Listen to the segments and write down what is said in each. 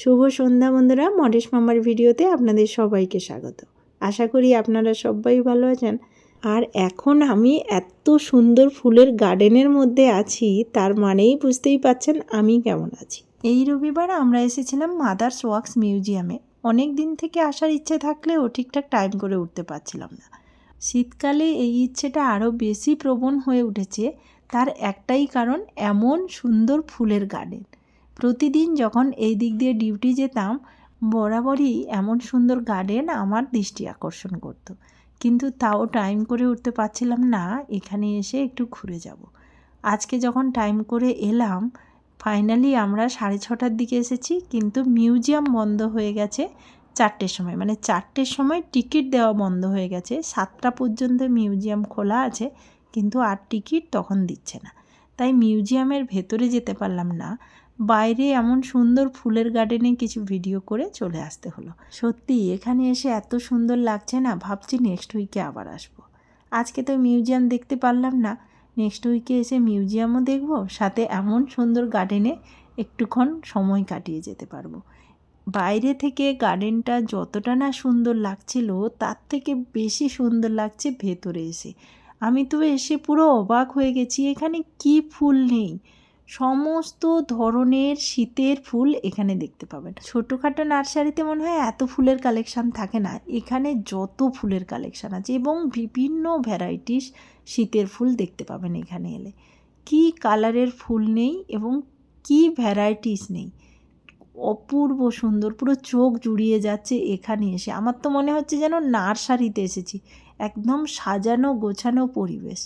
শুভ সন্ধ্যা বন্ধুরা, মডেশ মামার ভিডিওতে আপনাদের সবাইকে স্বাগত। আশা করি আপনারা সবাই ভালো আছেন। আর এখন আমি এত সুন্দর ফুলের গার্ডেনের মধ্যে আছি, তার মানেই বুঝতেই পাচ্ছেন আমি কেমন আছি। এই রবিবার আমরা এসেছিলাম মাদার্স ওয়াক্স মিউজিয়ামে। অনেক দিন থেকে আসার ইচ্ছে থাকলেও ঠিকঠাক টাইম করে উঠতে পারছিলাম না। শীতকালে এই ইচ্ছেটা আরও বেশি প্রবণ হয়ে উঠেছে, তার একটাই কারণ এমন সুন্দর ফুলের গার্ডেন। প্রতিদিন যখন এই দিক দিয়ে ডিউটি যেতাম, বরাবরই এমন সুন্দর গার্ডেন আমার দৃষ্টি আকর্ষণ করতো। কিন্তু তাও টাইম করে উঠতে পারছিলাম না, এখানে এসে একটু ঘুরে যাব। আজকে যখন টাইম করে এলাম ফাইনালি আমরা সাড়ে ছটার দিকে এসেছি, কিন্তু মিউজিয়াম বন্ধ হয়ে গেছে চারটের সময়। মানে চারটের সময় টিকিট দেওয়া বন্ধ হয়ে গেছে। সাতটা পর্যন্ত মিউজিয়াম খোলা আছে, কিন্তু আর টিকিট তখন দিচ্ছে না। তাই মিউজিয়ামের ভেতরে যেতে পারলাম না। বাইরে এমন সুন্দর ফুলের গার্ডেনে কিছু ভিডিও করে চলে আসতে হলো। সত্যি, এখানে এসে এত সুন্দর লাগছে না, ভাবছি নেক্সট উইকে আবার আসব। আজকে তো মিউজিয়াম দেখতে পারলাম না। নেক্সট উইকে এসে মিউজিয়ামও দেখব, সাথে এমন সুন্দর গার্ডেনে একটুক্ষণ সময় কাটিয়ে যেতে পারব। বাইরে থেকে গার্ডেনটা যতটা না সুন্দর লাগছিল, তার থেকে বেশি সুন্দর লাগছে ভেতরে এসে। আমি তো এসে পুরো অবাক হয়ে গেছি, এখানে কি ফুল নেই? সমস্ত ধরনের শীতের ফুল এখানে দেখতে পাবেন। ছোটোখাটো নার্সারিতে মনে হয় এত ফুলের কালেকশান থাকে না। এখানে যত ফুলের কালেকশান আছে এবং বিভিন্ন ভ্যারাইটিস শীতের ফুল দেখতে পাবেন এখানে এলে। কি কালারের ফুল নেই এবং কি ভ্যারাইটিস নেই। অপূর্ব সুন্দর, পুরো চোখ জুড়িয়ে যাচ্ছে এখানে এসে। আমার তো মনে হচ্ছে যেন নার্সারিতে এসেছি। একদম সাজানো গোছানো পরিবেশ।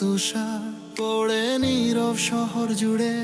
তুষার পড়ে নীরব শহর জুড়ে,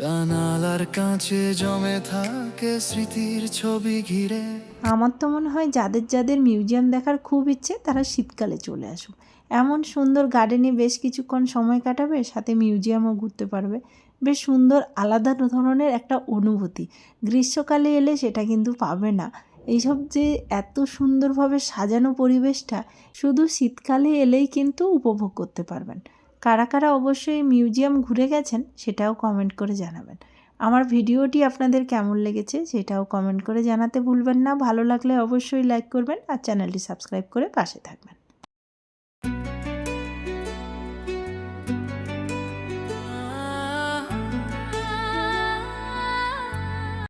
জানালার কাছে জমে থাকে স্মৃতির ছবি ঘিরে। আমার তো মনে হয় যাদের যাদের মিউজিয়াম দেখার খুব ইচ্ছে, তারা শীতকালে চলে আসুক। এমন সুন্দর গার্ডেনে বেশ কিছুক্ষণ সময় কাটাবে, সাথে মিউজিয়ামও ঘুরতে পারবে। বেশ সুন্দর, আলাদা ধরনের একটা অনুভূতি। গ্রীষ্মকালে এলে সেটা কিন্তু পাবে না। এইসব যে এত সুন্দরভাবে সাজানো পরিবেশটা শুধু শীতকালে এলেই কিন্তু উপভোগ করতে পারবেন। কারা কারা অবশ্যই মিউজিয়াম ঘুরে গেছেন সেটাও কমেন্ট করে জানাবেন। আমার ভিডিওটি আপনাদের কেমন লেগেছে সেটাও কমেন্ট করে জানাতে ভুলবেন না। ভালো লাগলে অবশ্যই লাইক করবেন আর চ্যানেলটি সাবস্ক্রাইব করে পাশে থাকবেন।